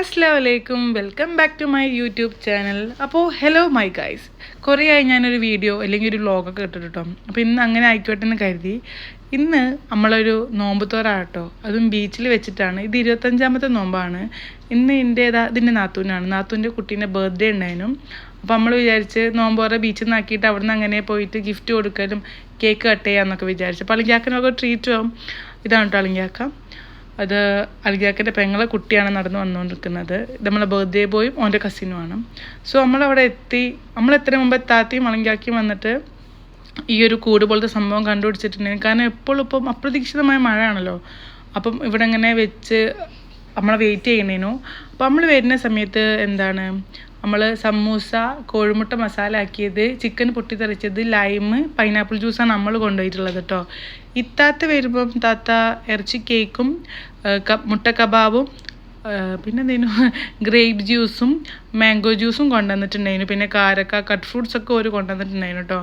അസ്സാം വലൈക്കും welcome back to my YouTube channel അപ്പോൾ ഹലോ മൈ ഗൈസ് കുറേ ആയി ഞാനൊരു വീഡിയോ അല്ലെങ്കിൽ ഒരു വ്ളോഗൊക്കെ ഇട്ടിട്ട് കേട്ടോ അപ്പോൾ ഇന്ന് അങ്ങനെ ആയിക്കോട്ടെ എന്ന് കരുതി. ഇന്ന് നമ്മളൊരു നോമ്പ് ആട്ടോ അതും ബീച്ചിൽ വെച്ചിട്ടാണ്. ഇത് ഇരുപത്തഞ്ചാമത്തെ നോമ്പാണ്. ഇന്ന് എന്റെ ഏതാ ഇതിന്റെ നാത്തൂനാണ്. നാത്തൂന്റെ കുട്ടീന്റെ ബർത്ത്ഡേ ഉണ്ടായിരുന്നു. അപ്പോൾ നമ്മൾ വിചാരിച്ച് നോമ്പോറ ബീച്ചിൽ നിന്നാക്കിയിട്ട് അവിടെ നിന്ന് അങ്ങനെ പോയിട്ട് ഗിഫ്റ്റ് കൊടുക്കലും കേക്ക് കട്ട് ചെയ്യാമെന്നൊക്കെ വിചാരിച്ചു. അപ്പോൾ അളിങ്കാക്കനൊക്കെ ട്രീറ്റ് ആവും ഇതാണ് കേട്ടോ അളിങ്കാക്ക അത് അൽഗാക്കിന്റെ പെങ്ങളെ കുട്ടിയാണ് നടന്നു വന്നുകൊണ്ടിരിക്കുന്നത്. നമ്മളെ ബർത്ത്ഡേ ബോയും ഓന്റെ കസിനുമാണ് സോ നമ്മളവിടെ എത്തി. നമ്മൾ എത്ര മുമ്പ് എത്താത്തിയും അളങ്കാക്കിയും വന്നിട്ട് ഈ ഒരു കൂട് പോലത്തെ സംഭവം കണ്ടുപിടിച്ചിട്ടുണ്ടെങ്കിൽ കാരണം എപ്പോഴും ഇപ്പം അപ്രതീക്ഷിതമായ മഴയാണല്ലോ. അപ്പം ഇവിടെ ഇങ്ങനെ വെച്ച് നമ്മളെ വെയിറ്റ് ചെയ്യണേനു. അപ്പം നമ്മൾ വരുന്ന സമയത്ത് എന്താണ്? നമ്മൾ സമൂസ കോഴിമുട്ട മസാല ആക്കിയത് ചിക്കൻ പൊട്ടിത്തെറിച്ചത് ലൈമ് പൈനാപ്പിൾ ജ്യൂസാണ് നമ്മൾ കൊണ്ടുപോയിട്ടുള്ളത് കേട്ടോ ഇത്താത്ത വരുമ്പം താത്ത ഇറച്ചി കേക്കും മുട്ട കബാബും പിന്നെ എന്തേനു ഗ്രേപ്പ് ജ്യൂസും മാംഗോ ജ്യൂസും കൊണ്ടുവന്നിട്ടുണ്ടായിരുന്നു. പിന്നെ കാരക്ക കട്ട് ഫ്രൂട്ട്സ് ഒക്കെ ഒരു കൊണ്ടുവന്നിട്ടുണ്ടായിരുന്നു കേട്ടോ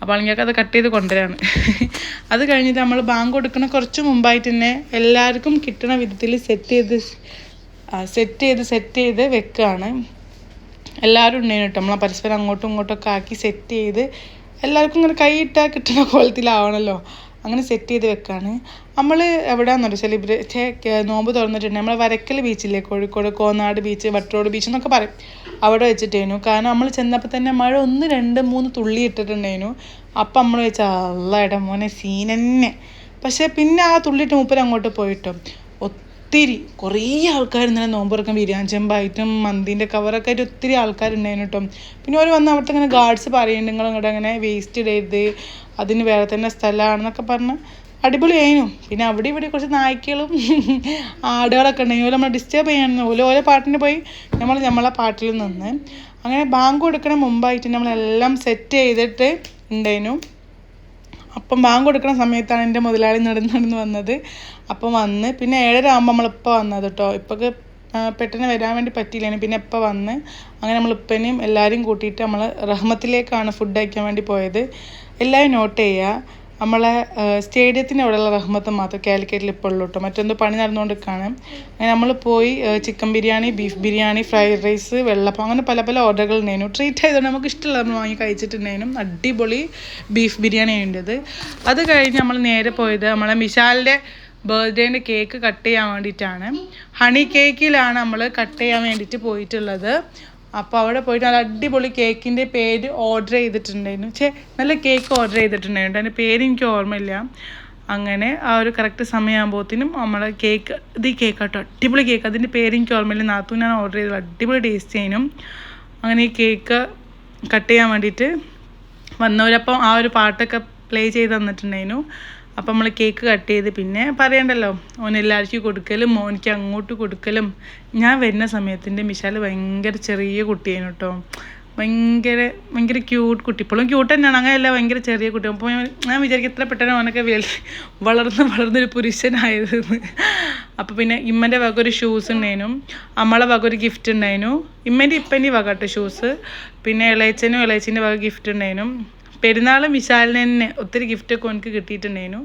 അപ്പോൾ അല്ലെങ്കിൽ അത് കട്ട് ചെയ്ത് കൊണ്ടുവരാണ്. അത് കഴിഞ്ഞിട്ട് നമ്മൾ ബാങ്ക് കൊടുക്കുന്ന കുറച്ച് മുമ്പായിട്ട് തന്നെ എല്ലാവർക്കും കിട്ടുന്ന വിധത്തിൽ സെറ്റ് ചെയ്ത് സെറ്റ് ചെയ്ത് സെറ്റ് ചെയ്ത് വെക്കുകയാണ് എല്ലാവരും ഉണ്ടായിരുന്നു കേട്ടോ. നമ്മളെ പരസ്പരം അങ്ങോട്ടും ഇങ്ങോട്ടും ഒക്കെ ആക്കി സെറ്റ് ചെയ്ത് എല്ലാവർക്കും ഇങ്ങനെ കൈയിട്ടാൽ കിട്ടുന്ന കോലത്തിലാവണമല്ലോ അങ്ങനെ സെറ്റ് ചെയ്ത് വെക്കാണ്. നമ്മൾ എവിടെയാണെന്നോ സെലിബ്രേറ്റ് നോമ്പ് തുറന്നിട്ടുണ്ട്. നമ്മൾ വരക്കൽ ബീച്ചില്ലേ കോഴിക്കോട് കോന്നാട് ബീച്ച് വട്ടോട് ബീച്ച് എന്നൊക്കെ പറയും. അവിടെ വെച്ചിട്ടേനു. കാരണം നമ്മൾ ചെന്നപ്പോൾ തന്നെ മഴ ഒന്ന് രണ്ട് മൂന്ന് തുള്ളി ഇട്ടിട്ടുണ്ടേനു. അപ്പം നമ്മൾ വെച്ചാൽ അല്ല മോനെ സീനന്നെ പക്ഷേ പിന്നെ ആ തുള്ളിയിട്ട് മൂപ്പര് അങ്ങോട്ട് പോയിട്ടോ ഒത്തിരി കുറേ ആൾക്കാർ ഇന്നലെ നോമ്പ് തുറക്കാൻ ബിരിയാണി ചെമ്പായിട്ടും മന്തിന്റെ കവറൊക്കെ ആയിട്ട് ഒത്തിരി ആൾക്കാരുണ്ടായിരുന്നു കേട്ടോ. പിന്നെ അവർ വന്ന് അവിടുത്തെ ഇങ്ങനെ ഗാർഡ്സ് പറയുന്നുണ്ട് നിങ്ങൾ ഇങ്ങോട്ട് അങ്ങനെ വേസ്റ്റ് ഇടരുത് അതിന് വേറെ തന്നെ സ്ഥലമാണെന്നൊക്കെ പറഞ്ഞ് അടിപൊളിയായിരുന്നു പിന്നെ അവിടെ ഇവിടെ കുറച്ച് നായ്ക്കളും ആടുകളൊക്കെ ഉണ്ടായി ഓല നമ്മൾ ഡിസ്റ്റർബ് ചെയ്യാൻ ഓല ഓരോ പാട്ടിന് പോയി നമ്മൾ നമ്മളെ പാട്ടിൽ നിന്ന്. അങ്ങനെ ബാങ്ക് കൊടുക്കണ മുമ്പായിട്ട് നമ്മളെല്ലാം സെറ്റ് ചെയ്തിട്ട് ഉണ്ടായിരുന്നു. അപ്പം ബാങ്ക് കൊടുക്കുന്ന സമയത്താണ് എന്റെ മുതലാളി നടന്ന് നടന്ന് വന്നത്. അപ്പം വന്ന് പിന്നെ ഏഴര ആകുമ്പോൾ നമ്മളിപ്പോൾ വന്നത് കേട്ടോ ഇപ്പൊക്ക് പെട്ടെന്ന് വരാൻ വേണ്ടി പറ്റിയില്ലേനു. പിന്നെ ഇപ്പോൾ വന്ന് അങ്ങനെ നമ്മൾ ഉപ്പനെയും എല്ലാവരും കൂട്ടിയിട്ട് നമ്മൾ റഹ്മത്തിലേക്കാണ് ഫുഡ് കഴിക്കാൻ വേണ്ടി പോയത്. എല്ലാവരും നോട്ട് ചെയ്യുക നമ്മളെ സ്റ്റേഡിയത്തിന്റെ അവിടെയുള്ള റഹ്മത്ത് മാത്രം കാലിക്കറ്റിൽ ഇപ്പോൾ ഉള്ളൂ കേട്ടോ. മറ്റൊന്ന് പണി നടന്നുകൊണ്ടിരിക്കുകയാണ് അങ്ങനെ നമ്മൾ പോയി chicken biryani beef biryani fried rice വെള്ളപ്പം അങ്ങനെ പല പല ഓർഡറുകൾ ഉണ്ടായിരുന്നു. ട്രീറ്റ് ആയതുകൊണ്ട് നമുക്ക് ഇഷ്ടമുള്ള നമ്മൾ വാങ്ങി കഴിച്ചിട്ടുണ്ടായിരുന്നു. അടിപൊളി ബീഫ് ബിരിയാണി ഉണ്ടത് അത് കഴിഞ്ഞ് നമ്മൾ നേരെ പോയത് നമ്മളെ മിശാലിന്റെ ബർത്ത്ഡേന്റെ കേക്ക് കട്ട് ചെയ്യാൻ വേണ്ടിയിട്ടാണ്. ഹണി കേക്കിലാണ് നമ്മൾ കട്ട് ചെയ്യാൻ വേണ്ടിയിട്ട് പോയിട്ടുള്ളത്. അപ്പോൾ അവിടെ പോയിട്ട് നല്ല അടിപൊളി കേക്കിന്റെ പേര് ഓർഡർ ചെയ്തിട്ടുണ്ടായിരുന്നു. ചേ നല്ല കേക്ക് ഓർഡർ ചെയ്തിട്ടുണ്ടായിരുന്നു. അതിന്റെ പേര് എനിക്ക് ഓർമ്മയില്ല. അങ്ങനെ ആ ഒരു കറക്റ്റ് സമയമാകുമ്പോഴത്തേനും നമ്മളെ കേക്ക് ഇത് കേക്ക് കേട്ടോ അടിപൊളി കേക്ക് അതിന്റെ പേര് എനിക്ക് ഓർമ്മയില്ല. നാത്തൂനാണ് ഓർഡർ ചെയ്തത്. അടിപൊളി ടേസ്റ്റ് ചെയ്യാനും അങ്ങനെ ഈ കേക്ക് കട്ട് ചെയ്യാൻ വേണ്ടിയിട്ട് വന്നവരപ്പം ആ ഒരു പാട്ടൊക്കെ പ്ലേ ചെയ്ത് തന്നിട്ടുണ്ടായിരുന്നു. അപ്പം നമ്മൾ കേക്ക് കട്ട് ചെയ്ത് പിന്നെ പറയണ്ടല്ലോ ഓൻ എല്ലാവർക്കും കൊടുക്കലും ഓനിക്ക് അങ്ങോട്ട് കൊടുക്കലും. ഞാൻ വരുന്ന സമയത്തിന്റെ മിശാൽ ഭയങ്കര ചെറിയ കുട്ടിയാണ് കേട്ടോ ഭയങ്കര ഭയങ്കര ക്യൂട്ട് കുട്ടി. ഇപ്പോഴും ക്യൂട്ട് തന്നെയാണ്. അങ്ങനെയല്ല ഭയങ്കര ചെറിയ കുട്ടി. അപ്പോൾ ഞാൻ വിചാരിക്കും എത്ര പെട്ടെന്ന് അവനൊക്കെ വളർന്ന് വളർന്നൊരു പുരുഷനായതെന്ന് അപ്പോൾ പിന്നെ ഇമ്മന്റെ വക ഒരു ഷൂസ് ഉണ്ടായിരുന്നു അമ്മളെ വക ഒരു ഗിഫ്റ്റ് ഉണ്ടായിരുന്നു ഇമ്മന്റെ ഇപ്പന്റെ വക കേട്ടോ ഷൂസ് പിന്നെ ഇളയച്ചനും ഇളയച്ചിന്റെ വക ഗിഫ്റ്റ് ഉണ്ടായിരുന്നു പെരുന്നാളും വിശാലിന് തന്നെ ഒത്തിരി ഗിഫ്റ്റൊക്കെ ഓനക്ക് കിട്ടിയിട്ടുണ്ടായിരുന്നു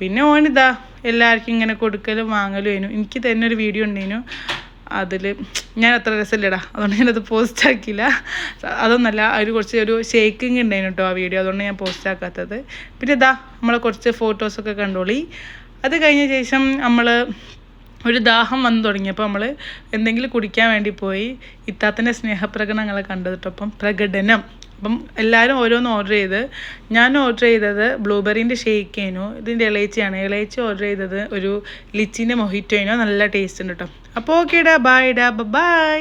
പിന്നെ ഓനിതാ എല്ലാവർക്കും ഇങ്ങനെ കൊടുക്കലും വാങ്ങലും ആയിരുന്നു എനിക്ക് തന്നെ ഒരു വീഡിയോ ഉണ്ടായിരുന്നു അതിൽ ഞാൻ അത്ര രസമില്ലടാ അതുകൊണ്ട് ഞാനത് പോസ്റ്റ് ആക്കിയില്ല. അതൊന്നല്ല ഒരു കുറച്ച് ഒരു ഷേക്കിങ് ഉണ്ടായിരുന്നു കേട്ടോ ആ വീഡിയോ അതുകൊണ്ട് ഞാൻ പോസ്റ്റ് ആക്കാത്തത്. പിന്നെ ഇതാ നമ്മളെ കുറച്ച് ഫോട്ടോസൊക്കെ കണ്ടോളി. അത് കഴിഞ്ഞ ശേഷം നമ്മൾ ഒരു ദാഹം വന്നു തുടങ്ങിയപ്പോൾ നമ്മൾ എന്തെങ്കിലും കുടിക്കാൻ വേണ്ടി പോയി. ഇത്താത്തന്റെ സ്നേഹപ്രകടനങ്ങളെ കണ്ടതിട്ടൊപ്പം പ്രകടനം. അപ്പം എല്ലാവരും ഓരോന്ന് ഓർഡർ ചെയ്ത്. ഞാൻ ഓർഡർ ചെയ്തത് ബ്ലൂബെറീന്റെ ഷേക്കേനു ഇതിന്റെ ഇളയച്ചിയാണ്. ഇളയച്ചി ഓർഡർ ചെയ്തത് ഒരു ലിച്ചിന്റെ മൊഹിറ്റോയിനോ നല്ല ടേസ്റ്റ് ഉണ്ട് കേട്ടോ അപ്പോൾ ഓക്കെ ഡാ ബായ് ഡാ ബൈ